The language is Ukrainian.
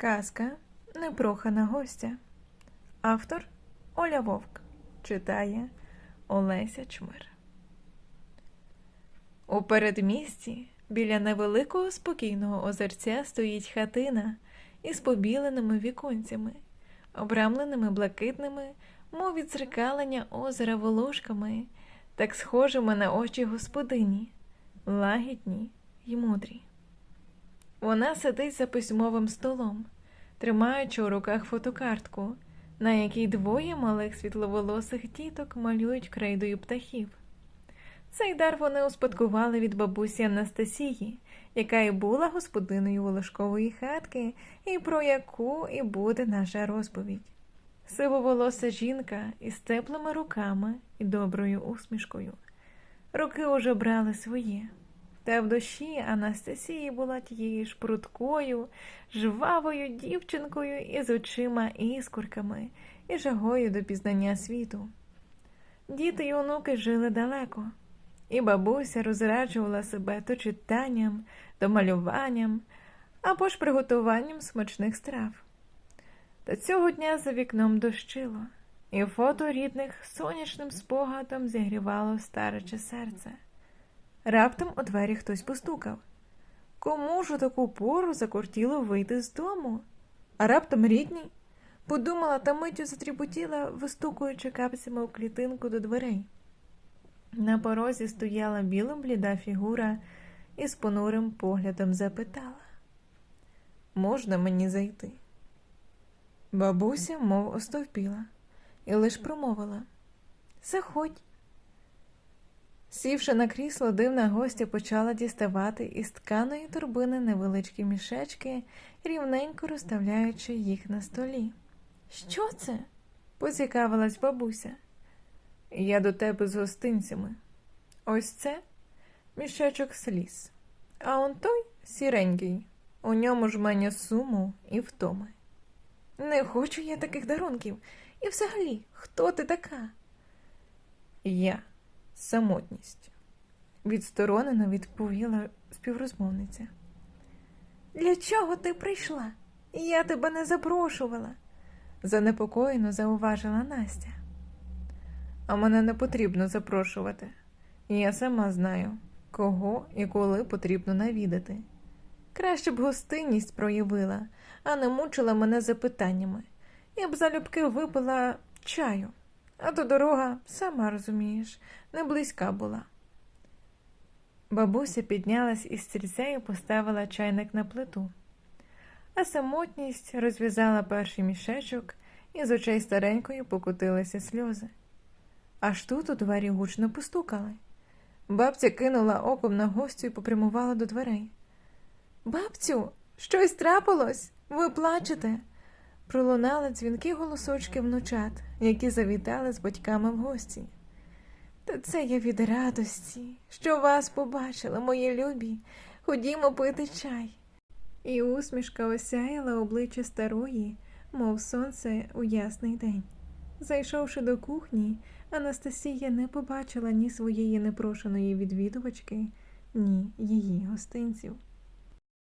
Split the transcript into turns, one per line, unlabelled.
Казка Непрохана гостя. Автор Оля Вовк. Читає Олеся Чмир. У передмісті біля невеликого спокійного озерця стоїть хатина із побіленими віконцями, обрамленими блакитними, мов від зеркалення озера волошками, так схожими на очі господині, лагідні й мудрі. Вона сидить за письмовим столом, тримаючи у руках фотокартку, на якій двоє малих світловолосих діток малюють крейдою птахів. Цей дар вони успадкували від бабусі Анастасії, яка і була господиною волошкової хатки, і про яку і буде наша розповідь. Сивоволоса жінка із теплими руками і доброю усмішкою. Руки уже брали своє. Та в душі Анастасії була тією ж прудкою, жвавою дівчинкою із очима іскорками і жагою до пізнання світу. Діти й онуки жили далеко, і бабуся розраджувала себе то читанням, то малюванням або ж приготуванням смачних страв. Та цього дня за вікном дощило, і фото рідних сонячним спогадом зігрівало старече серце. Раптом у двері хтось постукав. Кому ж у таку пору закортіло вийти з дому? А раптом рідній? Подумала та миттю затріпотіла, вистукуючи капцями у клітинку до дверей. На порозі стояла біла бліда фігура і з понурим поглядом запитала Можна мені зайти? Бабуся, мов остовпіла, і лиш промовила Заходь. Сівши на крісло, дивна гостя почала діставати із тканої торбини невеличкі мішечки, рівненько розставляючи їх на столі. Що це? поцікавилась бабуся. Я до тебе з гостинцями. Ось це мішечок сліз, а он той сіренький, у ньому жменя суму і втоми. Не хочу я таких дарунків. І взагалі, хто ти така? Я самотність, відсторонено відповіла співрозмовниця. Для чого ти прийшла? Я тебе не запрошувала, занепокоєно зауважила Настя. А мене не потрібно запрошувати. Я сама знаю, кого і коли потрібно навідати. Краще б гостинність проявила, а не мучила мене запитаннями. Я б залюбки випила чаю, а то дорога, сама розумієш, не близька була. Бабуся піднялась із стільця і поставила чайник на плиту, а самотність розв'язала перший мішечок, і з очей старенької покотилися сльози. Аж тут у двері гучно постукали. Бабця кинула оком на гостю і попрямувала до дверей. Бабцю, щось трапилось? Ви плачете? Пролунали дзвінки голосочки внучат, які завітали з батьками в гості. Та це я від радості, що вас побачила, мої любі. Ходімо пити чай. І усмішка осяяла обличчя старої, мов сонце у ясний день. Зайшовши до кухні, Анастасія не побачила ні своєї непрошеної відвідувачки, ні її гостинців.